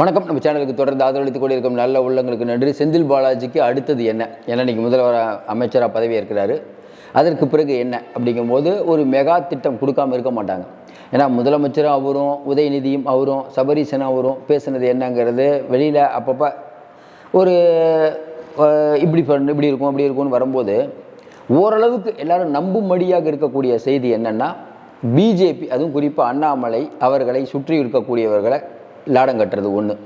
வணக்கம். நம்ம சேனலுக்கு தொடர்ந்து ஆதரவளித்துக் கொண்டிருக்கும் நல்ல உள்ளங்களுக்கு நன்றி. செந்தில் பாலாஜிக்கு அடுத்தது என்ன? ஏன்னா இன்றைக்கி முதல்வர் அமைச்சராக பதவி ஏற்கிறாரு அதற்கு பிறகு என்ன? அப்படிங்கும்போது ஒரு மெகா திட்டம் கொடுக்காமல் இருக்க மாட்டாங்க. ஏன்னா முதலமைச்சரும் அவரும் உதயநிதியும் அவரும் சபரீசன் அவரும் பேசுனது என்னங்கிறது வெளியில் அப்பப்போ ஒரு இப்படி பண்ணு இப்படி இருக்கும் அப்படி இருக்கும்னு வரும்போது ஓரளவுக்கு எல்லாரும் நம்பும்படியாக இருக்கக்கூடிய செய்தி என்னென்னா பிஜேபி அதுவும் குறிப்பாக அண்ணாமலை அவர்களை சுற்றி இருக்கக்கூடியவர்களை லாடம் கட்டுறது ஒன்று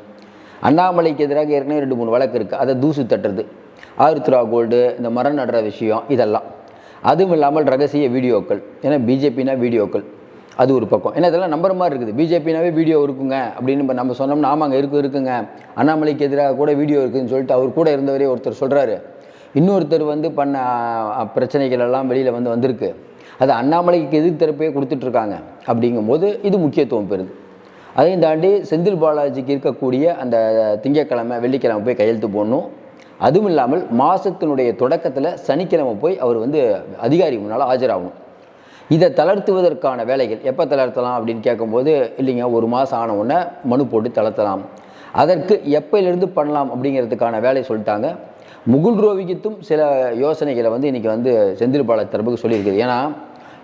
அண்ணாமலைக்கு எதிராக ஏற்கனவே ரெண்டு மூணு வழக்கு இருக்குது அதை தூசு தட்டுறது ஆருத்ரா கோல்டு இந்த மரம் நடுற விஷயம் இதெல்லாம். அதுவும் இல்லாமல் ரகசிய வீடியோக்கள். ஏன்னா பிஜேபினா வீடியோக்கள். அது ஒரு பக்கம். ஏன்னா இதெல்லாம் நம்பர் மாதிரி இருக்குது. பிஜேபினாவே வீடியோ இருக்குங்க. அப்படின்னு நம்ம- நம்ம சொன்னோம்னா ஆமாங்க இருக்கு இருக்குங்க. அண்ணாமலைக்கு எதிராக கூட வீடியோ இருக்குதுன்னு சொல்லிட்டு அவர் கூட இருந்தவரே ஒருத்தர் சொல்கிறாரு இன்னொருத்தர் வந்து பண்ண பிரச்சனைகள் எல்லாம் வெளியில் வந்து வந்திருக்கு. அது அண்ணாமலைக்கு எதிர்த்தரப்பே கொடுத்துட்ருக்காங்க அப்படிங்கும்போது இது முக்கியத்துவம் பெறுது. அதையும் தாண்டி செந்தில் பாலாஜிக்கு இருக்கக்கூடிய அந்த திங்கக்கிழமை வெள்ளிக்கிழமை போய் கையெழுத்து போடணும். அதுவும் இல்லாமல் மாதத்தினுடைய தொடக்கத்தில் சனிக்கிழமை போய் அவர் வந்து அதிகாரி முன்னால் ஆஜராகணும். இதை தளர்த்துவதற்கான வேலைகள் எப்போ தளர்த்தலாம் அப்படின்னு கேட்கும்போது இல்லைங்க ஒரு மாதம் ஆன உடனே மனு போட்டு தளர்த்தலாம். அதற்கு எப்பையிலிருந்து பண்ணலாம் அப்படிங்கிறதுக்கான வேலையை சொல்லிட்டாங்க. முகுல் ரோவிகித்தும் சில யோசனைகளை வந்து இன்றைக்கி வந்து செந்தில் பாலாஜி தரப்புக்கு சொல்லியிருக்குது. ஏன்னா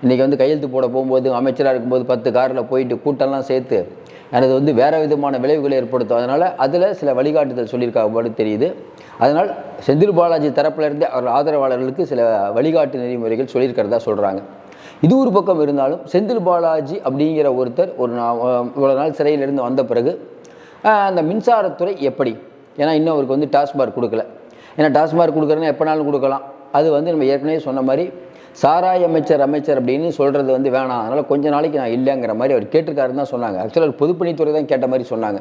இன்றைக்கி வந்து கையெழுத்து போட போகும்போது அமைச்சராக இருக்கும்போது பத்து காரில் போயிட்டு கூட்டம்லாம் சேர்த்து அது வந்து வேறு விதமான விளைவுகளை ஏற்படுத்தும். அதனால் அதில் சில வழிகாட்டுதல் சொல்லியிருக்காங்க போல தெரியுது. அதனால் செந்தில் பாலாஜி தரப்பிலிருந்து அவர் ஆதரவாளர்களுக்கு சில வழிகாட்டு நெறிமுறைகள் சொல்லியிருக்கிறதா சொல்கிறாங்க இது ஒரு பக்கம் இருந்தாலும் செந்தில் பாலாஜி அப்படிங்கிற ஒருத்தர் ஒரு நா- இவ்வளோ நாள் சிறையிலிருந்து வந்த பிறகு அந்த மின்சாரத்துறை எப்படி? ஏன்னா இன்னும் அவருக்கு வந்து டாஸ்மார்க் கொடுக்கல. ஏன்னா டாஸ்மார்க் கொடுக்குறதுனா எப்போனாலும் கொடுக்கலாம். அது வந்து நம்ம ஏற்கனவே சொன்ன மாதிரி சாராய் அமைச்சர் அமைச்சர் அப்படின்னு சொல்கிறது வந்து வேணாம். அதனால் கொஞ்ச நாளைக்கு நான் இல்லைங்கிற மாதிரி அவர் கேட்டிருக்காருன்னு தான் சொன்னாங்க. ஆக்சுவலாக பொதுப்பணித்துறை தான் கேட்ட மாதிரி சொன்னாங்க.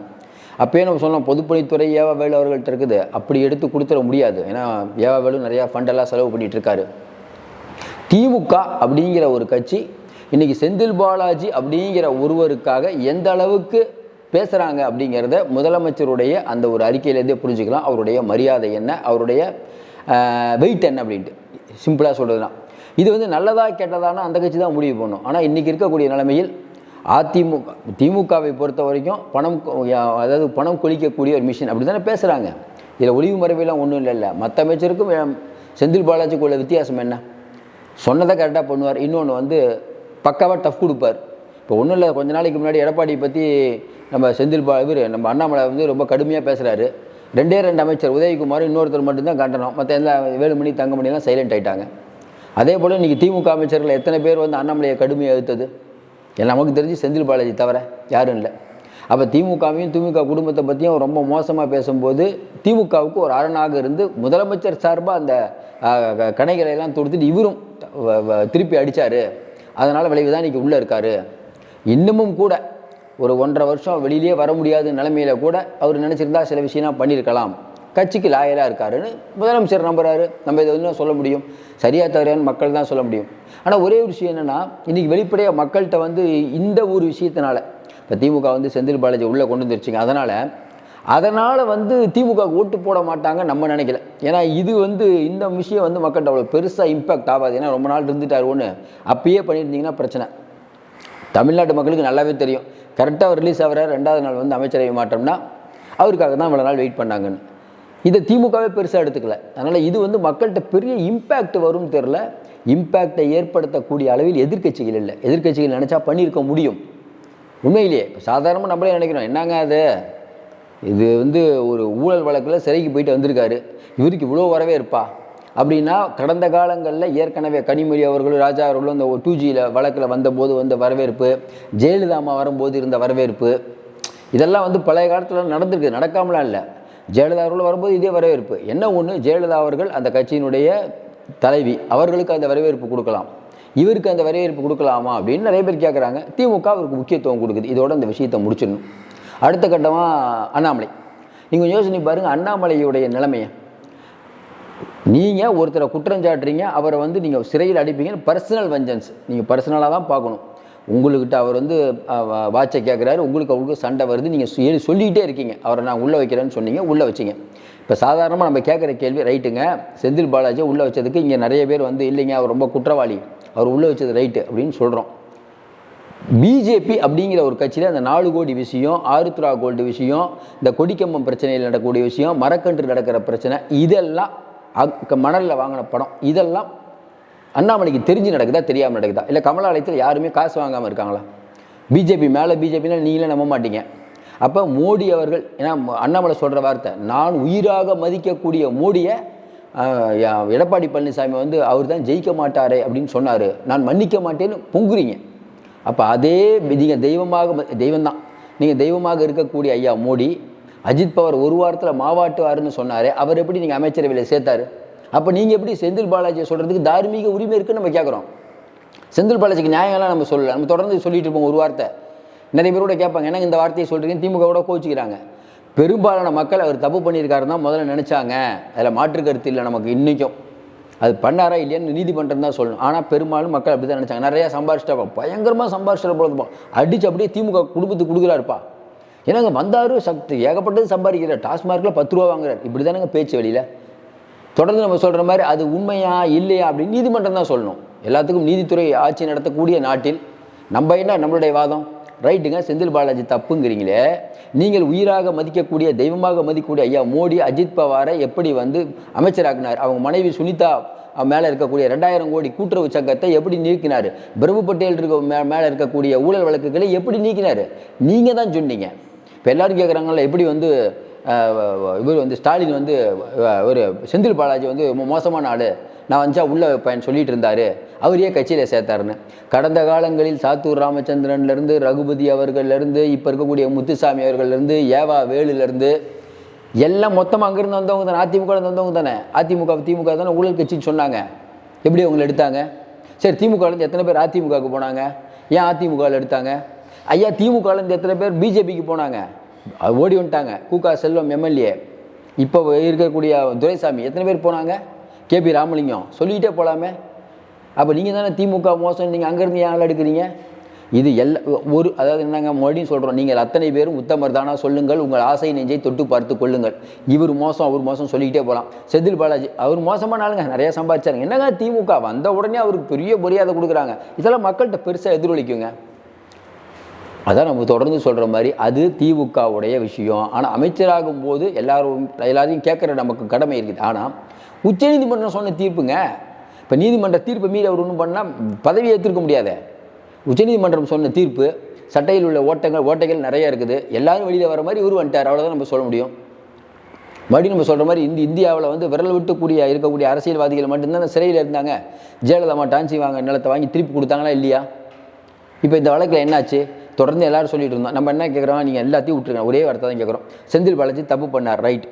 அப்பயே நம்ம சொன்னோம் பொதுப்பணித்துறை ஏவா வேலு அவர்கள்ட்ட இருக்குது. அப்படி எடுத்து கொடுத்துட முடியாது. ஏன்னா ஏவா வேலு நிறையா ஃபண்டெல்லாம் செலவு பண்ணிட்டு இருக்காரு திமுக அப்படிங்கிற ஒரு கட்சி இன்றைக்கி செந்தில் பாலாஜி அப்படிங்கிற ஒருவருக்காக எந்த அளவுக்கு பேசுகிறாங்க அப்படிங்கிறத முதலமைச்சருடைய அந்த ஒரு அறிக்கையிலேருந்தே புரிஞ்சுக்கலாம். அவருடைய மரியாதை என்ன? அவருடைய வெயிட் என்ன அப்படின்ட்டு. சிம்பிளாக சொல்கிறதுனா இது வந்து நல்லதா கெட்டதானா அந்த கட்சி தான் முடிவு பண்ணும். ஆனால் இன்றைக்கி இருக்கக்கூடிய நிலைமையில் அதிமுக திமுகவை பொறுத்த வரைக்கும் பணம் அதாவது பணம் கொளிக்கக்கூடிய ஒரு மிஷின் அப்படி தானே பேசுகிறாங்க இதில் ஒளிவு மறைவெல்லாம் ஒன்றும் இல்லைல்ல. மற்ற அமைச்சருக்கும் செந்தில் பாலாஜிக்கு உள்ள வித்தியாசம் என்ன? சொன்னதை கரெக்டாக பண்ணுவார். இன்னொன்று வந்து பக்காவாக டஃப் கொடுப்பார். இப்போ ஒன்றும் இல்லை கொஞ்ச நாளைக்கு முன்னாடி எடப்பாடியை பற்றி நம்ம செந்தில் பா இவர் நம்ம அண்ணாமலை வந்து ரொம்ப கடுமையாக பேசுகிறாரு ரெண்டே ரெண்டு அமைச்சர் உதயகுமார் இன்னொருத்தர் மட்டும்தான் கண்டனம் மற்ற எல்லா வேலுமணி தங்கமணிலாம் சைலண்ட் ஆகிட்டாங்க அதே போல் இன்றைக்கி திமுக அமைச்சர்கள் எத்தனை பேர் வந்து அண்ணாமலையை கடுமையாக எதிர்த்தது? எல்லாம் நமக்கு தெரிஞ்சு செந்தில் பாலாஜி தவிர யாரும் இல்லை. அப்போ திமுகவையும் திமுக குடும்பத்தை பற்றியும் ரொம்ப மோசமாக பேசும்போது திமுகவுக்கு ஒரு அரணாக இருந்து முதலமைச்சர் சார்பாக அந்த கணைகளை எல்லாம் தொடுத்துட்டு இவரும் திருப்பி அடித்தார் அதனால் விளைவு தான் இன்றைக்கி உள்ளே இருக்கார். இன்னமும் கூட ஒரு ஒன்றரை வருஷம் வெளியிலே வர முடியாத நிலைமையில் கூட அவர் நினச்சிருந்தா சில விஷயம்லாம் பண்ணியிருக்கலாம். கட்சிக்கு லாயலாக இருக்காருன்னு முதலமைச்சர் நம்புறாரு. நம்ம இதை வந்து சொல்ல முடியும். சரியாக தவறான்னு மக்கள் தான் சொல்ல முடியும். ஆனால் ஒரே ஒரு விஷயம் என்னென்னா இன்றைக்கி வெளிப்படையாக மக்கள்கிட்ட வந்து இந்த ஒரு விஷயத்தினால இப்போ திமுக வந்து செந்தில் பாலாஜி உள்ளே கொண்டு வந்துருச்சுங்க. அதனால் அதனால் வந்து திமுக ஓட்டு போட மாட்டாங்க நம்ம நினைக்கல. ஏன்னா இது வந்து இந்த விஷயம் வந்து மக்கள்கிட்ட அவ்வளோ பெருசாக இம்பாக்ட் ஆகாது. ஏன்னா ரொம்ப நாள் இருந்துட்டார் ஒன்று அப்பயே பண்ணியிருந்தீங்கன்னா பிரச்சனை. தமிழ்நாட்டு மக்களுக்கு நல்லாவே தெரியும். கரெக்டாக ரிலீஸ் ஆகிற ரெண்டாவது நாள் வந்து அமைச்சரவை மாட்டோம்னா அவருக்காக தான் இவ்வளோ நாள் வெயிட் பண்ணாங்கன்னு. இதை திமுகவே பெருசாக எடுத்துக்கல. அதனால் இது வந்து மக்கள்கிட்ட பெரிய இம்பேக்ட் வரும்னு தெரில இம்பேக்டை ஏற்படுத்தக்கூடிய அளவில் எதிர்க்கட்சிகள் இல்லை. எதிர்கட்சிகள் நினச்சா பண்ணியிருக்க முடியும். உண்மையிலேயே இப்போ சாதாரணமாக நம்மளே நினைக்கிறோம் என்னங்க அது? இது வந்து ஒரு ஊழல் வழக்கில் சிறைக்கு போயிட்டு வந்திருக்காரு. இவருக்கு இவ்வளோ வரவே இருப்பா அப்படின்னா கடந்த காலங்களில் ஏற்கனவே கனிமொழி அவர்களும் ராஜா அவர்களும் அந்த டூ ஜியில் வழக்கில் வந்தபோது வந்த வரவேற்பு ஜெயலலிதா அம்மா வரும்போது இருந்த வரவேற்பு இதெல்லாம் வந்து பழைய காலத்தில் நடந்திருக்கு. நடக்காமலாம் இல்லை. ஜெயலலிதா அவர்கள் வரும்போது இதே வரவேற்பு. என்ன ஒன்று ஜெயலலிதா அவர்கள் அந்த கட்சியினுடைய தலைவி. அவர்களுக்கு அந்த வரவேற்பு கொடுக்கலாம். இவருக்கு அந்த வரவேற்பு கொடுக்கலாமா அப்படின்னு நிறைய பேர் கேட்குறாங்க திமுக அவருக்கு முக்கியத்துவம் கொடுக்குது. இதோட இந்த விஷயத்தை முடிச்சிடணும். அடுத்த கட்டமாக அண்ணாமலை. நீங்கள் யோசனை பாருங்கள் அண்ணாமலையுடைய நிலைமையை. நீங்கள் ஒருத்தரை குற்றம் சாட்டுறீங்க அவரை வந்து நீங்கள் சிறையில் அடிப்பீங்கன்னு பர்சனல் வெஞ்சன்ஸ் நீங்கள் பர்சனலாக தான் பார்க்கணும். உங்கள்கிட்ட அவர் வந்து வாட்சை கேட்குறாரு உங்களுக்கு அவங்களுக்கு சண்டை வருது. நீங்கள் சொல்லி சொல்லிக்கிட்டே இருக்கீங்க. அவரை நான் உள்ளே வைக்கிறேன்னு சொன்னீங்க உள்ளே வச்சிங்க. இப்போ சாதாரணமாக நம்ம கேட்குற கேள்வி ரைட்டுங்க. செந்தில் பாலாஜி உள்ளே வச்சதுக்கு இங்கே நிறைய பேர் வந்து இல்லைங்க அவர் ரொம்ப குற்றவாளி. அவர் உள்ளே வச்சது ரைட்டு அப்படின்னு சொல்கிறோம் பிஜேபி அப்படிங்கிற ஒரு கட்சியில் அந்த நாலு கோடி விஷயம் ஆருத்ரா கோல்டு விஷயம் இந்த கொடிக்கம்பம் பிரச்சனையில் நடக்கக்கூடிய விஷயம் மரக்கன்று நடக்கிற பிரச்சனை இதெல்லாம் அக் மணலில் வாங்கின படம் இதெல்லாம் அண்ணாமலைக்கு தெரிஞ்சு நடக்குதா தெரியாமல் நடக்குதா? இல்லை கமலாலயத்தில் யாருமே காசு வாங்காமல் இருக்காங்களா? பிஜேபி மேலே பிஜேபினா நீங்களே நம்ப மாட்டீங்க. அப்போ மோடி அவர்கள் ஏன்னா அண்ணாமலை சொல்கிற வார்த்தை நான் உயிராக மதிக்கக்கூடிய மோடியை எடப்பாடி பழனிசாமி வந்து அவர் தான் ஜெயிக்க மாட்டாரே அப்படின்னு சொன்னார். நான் மன்னிக்க மாட்டேன்னு பொங்குறீங்க. அப்போ அதே நீங்கள் தெய்வமாக தெய்வம் தான் நீங்கள் தெய்வமாக இருக்கக்கூடிய ஐயா மோடி அஜித் பவர் ஒரு வாரத்தில் மாவாட்டுவாருன்னு சொன்னார். அவர் எப்படி நீங்கள் அமைச்சரவையில் சேர்த்தாரு? அப்போ நீங்கள் எப்படி செந்தில் பாலாஜியை சொல்கிறதுக்கு தார்மீக உரிமை இருக்குன்னு நம்ம கேட்குறோம் செந்தில் பாலாஜிக்கு நியாயம்லாம் நம்ம சொல்லலை. நம்ம தொடர்ந்து சொல்லிட்டு இருப்போம் ஒரு வார்த்தை. நிறைய பேர் கூட கேட்பாங்க எனக்கு இந்த வார்த்தையை சொல்கிறீங்க திமுக கூட கோச்சிக்கிறாங்க பெரும்பாலான மக்கள் அவர் தப்பு பண்ணியிருக்காருன்னு தான் முதல்ல நினச்சாங்க. அதில் மாற்று கருத்து இல்லை நமக்கு இன்றைக்கும் அது பண்ணாரா இல்லையான்னு நீதிமன்றம் தான் சொல்லணும். ஆனால் பெரும்பாலும் மக்கள் அப்படி தான் நினச்சாங்க. நிறையா சம்பாரிச்சிட்டா பயங்கரமாக சம்பாரிச்சிட்ட போதுப்பா அடிச்சு அப்படியே திமுக குடும்பத்துக்கு கொடுக்குறாருப்பா ஏன்னா வந்தாரு சக்தி ஏகப்பட்டது சம்பாதிக்கிறார். டாஸ்மார்க்கில் பத்து ரூபா வாங்குறார். இப்படி தானேங்க பேச்சு வெளியில்? தொடர்ந்து நம்ம சொல்கிற மாதிரி அது உண்மையா இல்லையா அப்படின்னு நீதிமன்றம் தான் சொல்லணும். எல்லாத்துக்கும் நீதித்துறை ஆட்சி நடத்தக்கூடிய நாட்டில் நம்ம என்ன? நம்மளுடைய வாதம். ரைட்டுங்க செந்தில் பாலாஜி தப்புங்கிறீங்களே. நீங்கள் உயிராக மதிக்கக்கூடிய தெய்வமாக மதிக்கக்கூடிய ஐயா மோடி அஜித் பவாரை எப்படி வந்து அமைச்சராக்குனார்? அவங்க மனைவி சுனிதா மேலே இருக்கக்கூடிய ரெண்டாயிரம் கோடி கூட்டுறவு சங்கத்தை எப்படி நீக்கினார்? பிரபு பட்டேல் இருக்க மே மேலே இருக்கக்கூடிய ஊழல் வழக்குகளை எப்படி நீக்கினார்? நீங்கள் தான் சொன்னீங்க. இப்போ எல்லோரும் கேட்குறாங்கல்ல எப்படி வந்து இவர் வந்து ஸ்டாலின் வந்து ஒரு செந்தில் பாலாஜி வந்து ரொம்ப மோசமான ஆள். நான் வந்தா உள்ள பையன் சொல்லிட்டு இருந்தாரு. அவரையே கட்சியில் சேர்த்தாருன்னு. கடந்த காலங்களில் சாத்தூர் ராமச்சந்திரன்லேருந்து ரகுபதி அவர்கள்லேருந்து இப்போ இருக்கக்கூடிய முத்துசாமி அவர்கள்லேருந்து ஏவா வேலுலேருந்து எல்லாம் மொத்தமாக அங்கேருந்து வந்தவங்க தானே. அதிமுக வந்தவங்க தானே. அதிமுக திமுக தானே ஊழல் கட்சின்னு சொன்னாங்க. எப்படி அவங்களை எடுத்தாங்க? சரி திமுகலேருந்து எத்தனை பேர் அதிமுகவுக்கு போனாங்க? ஏன் அதிமுகவில் எடுத்தாங்க? ஐயா திமுகலேருந்து எத்தனை பேர் பிஜேபிக்கு போனாங்க? ஓடி வந்துட்டாங்க. கூகா செல்வம் எம்எல்ஏ. இப்போ இருக்கக்கூடிய துரைசாமி எத்தனை பேர் போனாங்க? கேபி ராமலிங்கம். சொல்லிக்கிட்டே போகலாமே அப்போ நீங்கள் தானே திமுக மோசம் நீங்கள் அங்கேருந்து ஏன் எடுக்கிறீங்க? இது எல்லா ஒரு அதாவது என்னங்க மறுபடியும் சொல்கிறோம் நீங்கள் அத்தனை பேரும் உத்தமர் தானா சொல்லுங்கள் உங்கள் ஆசை நெஞ்சை தொட்டு பார்த்து கொள்ளுங்கள். இவர் மோசம் அவர் மோசம் சொல்லிக்கிட்டே போகலாம் செந்தில் பாலாஜி அவர் மோசமான ஆளுங்க நிறையா சம்பாதிச்சாருங்க. என்னங்க திமுக? வந்த உடனே அவருக்கு பெரிய மரியாதை கொடுக்குறாங்க. இதெல்லாம் மக்கள்கிட்ட பெருசாக எதிரொலிக்குங்க. அதான் நம்ம தொடர்ந்து சொல்கிற மாதிரி அது திமுகவுடைய விஷயம். ஆனால் அமைச்சராகும் போது எல்லாரும் எல்லாரையும் கேட்குற நமக்கு கடமை இருக்குது. ஆனால் உச்சநீதிமன்றம் சொன்ன தீர்ப்புங்க. இப்போ நீதிமன்ற தீர்ப்பை மீறி அவர் ஒன்றும் பண்ணால் பதவி ஏற்றிருக்க முடியாது. உச்சநீதிமன்றம் சொன்ன தீர்ப்பு சட்டையில் உள்ள ஓட்டங்கள் ஓட்டைகள் நிறைய இருக்குது. எல்லாரும் வெளியில் வர மாதிரி இவர் வந்துட்டார். அவ்வளோதான் நம்ம சொல்ல முடியும். மறுபடியும் நம்ம சொல்கிற மாதிரி இந்த இந்தியாவில் வந்து விரல் விட்டுக்கூடிய இருக்கக்கூடிய அரசியல்வாதிகள் மட்டும்தான் சிறையில் இருந்தாங்க. ஜெயலலிதா டான்சி வாங்க நிலத்தை வாங்கி திருப்பி கொடுத்தாங்களா இல்லையா? இப்போ இந்த வழக்கில் என்னாச்சு? தொடர்ந்து எல்லாரும் சொல்லிட்டு இருந்தோம். நம்ம என்ன கேட்குறோம் நீங்கள் எல்லாத்தையும் விட்டுருங்க. ஒரே வார்த்தை தான் கேட்குறோம். செந்தில் பாலாஜி தப்பு பண்ணார். ரைட்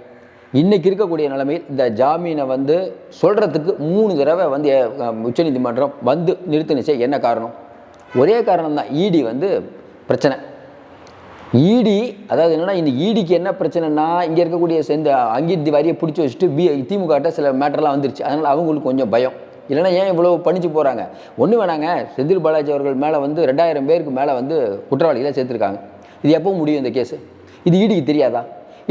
இன்றைக்கி இருக்கக்கூடிய நிலைமையில் இந்த ஜாமீனை வந்து சொல்கிறதுக்கு மூணு தடவை வந்து உச்சநீதிமன்றம் வந்து நிறுத்தினுச்சு. என்ன காரணம்? ஒரே காரணம் தான். இடி வந்து பிரச்சனை. இடி அதாவது என்னென்னா இந்த இடிக்கு என்ன பிரச்சனைனா இங்கே இருக்கக்கூடிய இந்த அங்கீத் திவாரியை பிடிச்சி வச்சுட்டு பி திமுகட்ட சில மேட்டர்லாம் வந்துருச்சு. அதனால் அவங்களுக்கு கொஞ்சம் பயம். இல்லைன்னா ஏன் இவ்வளோ பணிச்சு போகிறாங்க ஒன்று வேணாங்க. செந்தில் பாலாஜி அவர்கள் மேலே வந்து ரெண்டாயிரம் பேருக்கு மேலே வந்து குற்றவாளிகளை சேர்த்துருக்காங்க. இது எப்போ முடியும் இந்த கேஸு. இது ஈடிக்கு தெரியாதா?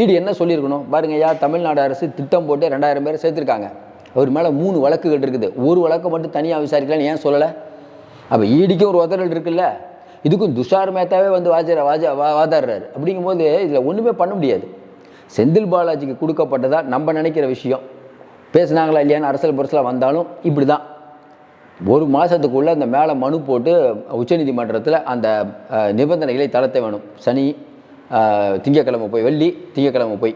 ஈடி என்ன சொல்லியிருக்கணும்? பாருங்க ஐயா தமிழ்நாடு அரசு திட்டம் போட்டு ரெண்டாயிரம் பேர் சேர்த்துருக்காங்க. அவர் மேலே மூணு வழக்குகள் இருக்குது. ஒரு வழக்கை மட்டும் தனியாக விசாரிக்கலாம்னு ஏன் சொல்லலை? அப்போ ஈடிக்கும் ஒரு உதறல் இருக்குல்ல. இதுக்கும் துஷார் மேத்தாவே வந்து வாஜர வாஜ வா வாதாடுறாரு. அப்படிங்கும்போது இதில் ஒன்றுமே பண்ண முடியாது. செந்தில் பாலாஜிக்கு கொடுக்கப்பட்டதா நம்ம நினைக்கிற விஷயம். பேசுனாங்களா இல்லையான்னு அரசியல் புரசலாக வந்தாலும் இப்படி தான் ஒரு மாதத்துக்குள்ளே அந்த மேலே மனு போட்டு உச்சநீதிமன்றத்தில் அந்த நிபந்தனைகளை தளர்த்த வேணும். சனி திங்கக்கிழமை போய் வெள்ளி திங்கக்கிழமை போய்.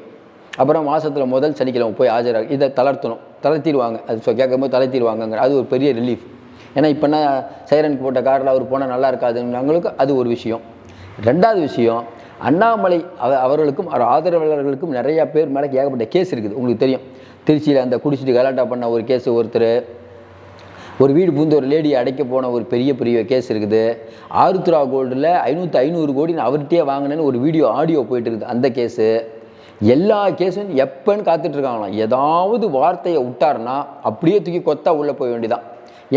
அப்புறம் மாதத்தில் முதல் சனிக்கிழமை போய் ஆஜராக இதை தளர்த்தணும். தளர்த்திடுவாங்க. அது கேட்கும் கேட்கும்போது தளர்த்திடுவாங்கங்கிற அது ஒரு பெரிய ரிலீஃப் ஏன்னா இப்போ என்ன சைரனுக்கு போட்ட காரில் அவர் போனால் நல்லா இருக்காதுங்கிறவங்களுக்கு அது ஒரு விஷயம். ரெண்டாவது விஷயம் அண்ணாமலை அவர்களுக்கும் அவர் ஆதரவாளர்களுக்கும் நிறையா பேர் மேலே ஏகப்பட்ட கேஸ் இருக்குது. உங்களுக்கு தெரியும். திருச்சியில் அந்த குடிச்சிட்டு கலாட்டா பண்ண ஒரு கேஸ் ஒருத்தர். ஒரு வீடு பூந்து ஒரு லேடி அடைக்க போன ஒரு பெரிய பெரிய கேஸ் இருக்குது. ஆருத்ரா கோல்டில் ஐநூற்றி ஐநூறு கோடி நான் அவர்கிட்டயே வாங்கினேன்னு ஒரு வீடியோ ஆடியோ போயிட்டு இருக்குது அந்த கேஸு எல்லா கேஸும் எப்போன்னு காத்துட்ருக்காங்களாம் ஏதாவது வார்த்தையை விட்டாருன்னா அப்படியே தூக்கி கொத்தா உள்ளே போய் வேண்டியதான்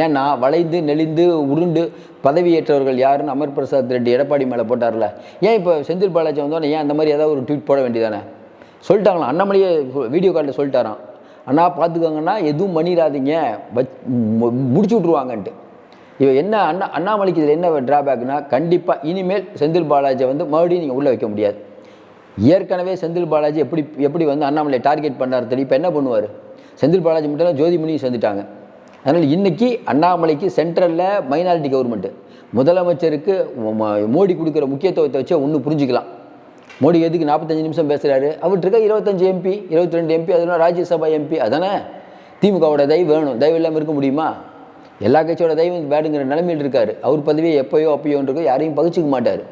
ஏன்னா வளைந்து நெளிந்து உருண்டு பதவியேற்றவர்கள் யாருன்னு அமர் பிரசாத் ரெட்டி எடப்பாடி மேலே போட்டார்ல. ஏன் இப்போ செந்தில் பாலாஜி வந்தோடனே ஏன் அந்த மாதிரி ஏதாவது ஒரு ட்வீட் போட வேண்டியதானே சொல்லிட்டாங்களாம். அண்ணாமலையே வீடியோ காலில் சொல்லிட்டாரான் அண்ணா பார்த்துக்கோங்கன்னா எதுவும் பண்ணிடாதீங்க. வச் முடிச்சு விட்ருவாங்கன்ட்டு இவன் என்ன அண்ணா அண்ணாமலைக்கு இதில் என்ன ட்ராபேக்னா கண்டிப்பாக இனிமேல் செந்தில் பாலாஜியை வந்து மறுபடியும் நீங்கள் உள்ளே வைக்க முடியாது. ஏற்கனவே செந்தில் பாலாஜி எப்படி எப்படி வந்து அண்ணாமலை டார்கெட் பண்ணார் தெரியும்? இப்போ என்ன பண்ணுவார்? செந்தில் பாலாஜி மட்டும் இல்லை ஜோதிமணியும் சேர்ந்துட்டாங்க. அதனால் இன்றைக்கி அண்ணாமலைக்கு சென்ட்ரலில் மைனாரிட்டி கவர்மெண்ட்டு முதலமைச்சருக்கு மோடி கொடுக்குற முக்கியத்துவத்தை வச்சு ஒன்று புரிஞ்சுக்கலாம். மோடி எதுக்கு நாற்பத்தஞ்சு நிமிஷம் பேசுகிறாரு அவர்கிட்ட இருக்க இருபத்தஞ்சு எம்பி இருபத்தி ரெண்டு எம்பி அதெல்லாம் ராஜ்யசபா எம்பி அதானே? திமுகவோட தயவு வேணும். தயவு இல்லாமல் இருக்க முடியுமா? எல்லா கட்சியோட தயவும் பேடுங்கிற நிலைமையில் இருக்கார். அவர் பதவியை எப்பயோ அப்பயோன்றது யாரையும் பகிச்சிக்க மாட்டார்.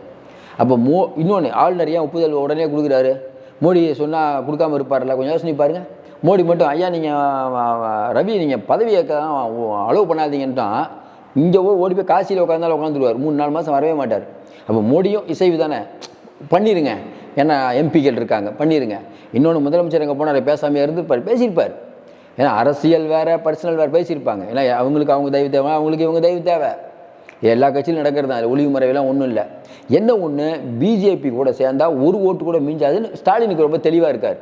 அப்போ மோ இன்னொன்று ஆளுநர் ஏன் ஒப்புதல் உடனே கொடுக்குறாரு. மோடி சொன்னால் கொடுக்காம இருப்பார்ல கொஞ்சம் யோசனை பாருங்கள் மோடி மட்டும் ஐயா நீங்கள் ரவி நீங்கள் பதவியை அலோவ் பண்ணாதீங்கன்ட்டான் இங்கே ஓடி போய் காசியில் உட்காந்தாலும் உட்காந்துருவார் மூணு நாலு மாதம் வரவே மாட்டார். அப்போ மோடியும் இசைவு தானே? பண்ணிடுங்க ஏன்னா எம்பிக்கள் இருக்காங்க. பண்ணிடுங்க இன்னொன்று முதலமைச்சர் எங்கே போனார்? பேசாமையாக இருந்திருப்பார். பேசியிருப்பார். ஏன்னா அரசியல் வேறு பர்சனல் வேறு பேசியிருப்பாங்க. ஏன்னா அவங்களுக்கு அவங்க தெய்வ தேவை அவங்களுக்கு இவங்க தெய்வ தேவை. எல்லா கட்சியிலும் நடக்கிறது தான் ஒளிவு மறைவெல்லாம் ஒன்றும் இல்லை. என்ன ஒன்று பிஜேபி கூட சேர்ந்தா ஒரு ஓட்டு கூட மிஞ்சாதுன்னு ஸ்டாலினுக்கு ரொம்ப தெளிவாக இருக்கார்.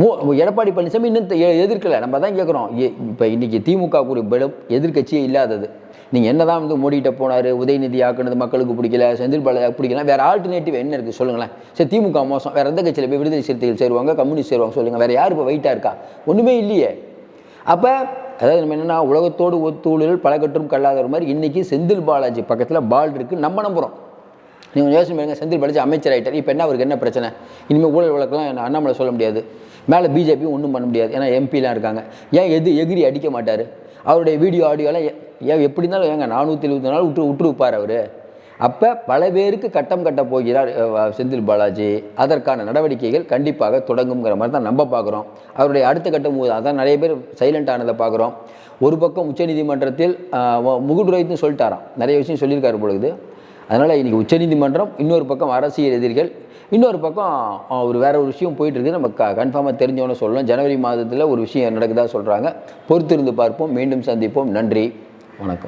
மோ எடப்பாடி பழனிசாமி இன்னும் எதிர்க்கலை. நம்ம தான் கேட்குறோம் இப்போ இன்றைக்கி திமுக ஒரு பலம் எதிர்க்கட்சியே இல்லாதது. நீங்கள் என்ன தான் வந்து மோடிகிட்ட போனார் உதயநிதி ஆக்குனது மக்களுக்கு பிடிக்கல செந்தில் பாலாஜி பிடிக்கல வேறு ஆல்டர்னேட்டிவ் என்ன இருக்குது சொல்லுங்களேன். சரி திமுக மோசம். வேறு எந்த கட்சியில் போய் விடுதலை சிறுத்தைகள் சேருவாங்க கம்யூனிஸ்ட் சேருவாங்க சொல்லுங்கள் வேறு யார் இப்போ வெயிட்டாக இருக்கா? ஒன்றுமே இல்லையே. அப்போ அதாவது நம்ம என்னென்னா உலகத்தோடு ஒத்துழைல் பழகற்றும் கல்லாத மாதிரி இன்றைக்கி செந்தில் பாலாஜி பக்கத்தில் பால் இருக்குது நம்ம நம்புகிறோம் நீங்கள் யோசனை பண்ணுங்க செந்தில் பாலாஜி அமைச்சர் ஆகிட்டார் இப்போ என்ன அவருக்கு என்ன பிரச்சனை? இனிமேல் ஊழல் வழக்கெல்லாம் என்ன அண்ணாமலை சொல்ல முடியாது. மேலே பிஜேபியும் ஒன்றும் பண்ண முடியாது. ஏன்னா எம்பிலாம் இருக்காங்க. ஏன் எது எகிரி அடிக்க மாட்டார்? அவருடைய வீடியோ ஆடியோலாம் ஏன் எப்படி இருந்தாலும் ஏங்க நானூற்றி எழுபத்தி நாள் விட்டு வைப்பார் அவர். அப்போ பல பேருக்கு கட்டம் கட்ட போகிறார் செந்தில் பாலாஜி. அதற்கான நடவடிக்கைகள் கண்டிப்பாக தொடங்குங்கிற மாதிரி தான் நம்ம பார்க்குறோம். அவருடைய அடுத்த கட்டம் போது அதான் நிறைய பேர் சைலண்ட் ஆனதை பார்க்குறோம். ஒரு பக்கம் உச்சநீதிமன்றத்தில் முகுடுரைத்துன்னு சொல்லிட்டாராம். நிறைய விஷயம் சொல்லியிருக்காரு பொழுது. அதனால் இன்றைக்கி உச்சநீதிமன்றம் இன்னொரு பக்கம் அரசியல் எதிரிகள் இன்னொரு பக்கம் ஒரு வேற ஒரு விஷயம் போயிட்டு இருக்குது. நம்ம க கன்ஃபார்மாக தெரிஞ்சவொன்னே சொல்லலாம் ஜனவரி மாதத்தில் ஒரு விஷயம் நடக்குதா சொல்கிறாங்க பொறுத்திருந்து பார்ப்போம். மீண்டும் சந்திப்போம். நன்றி. வணக்கம்.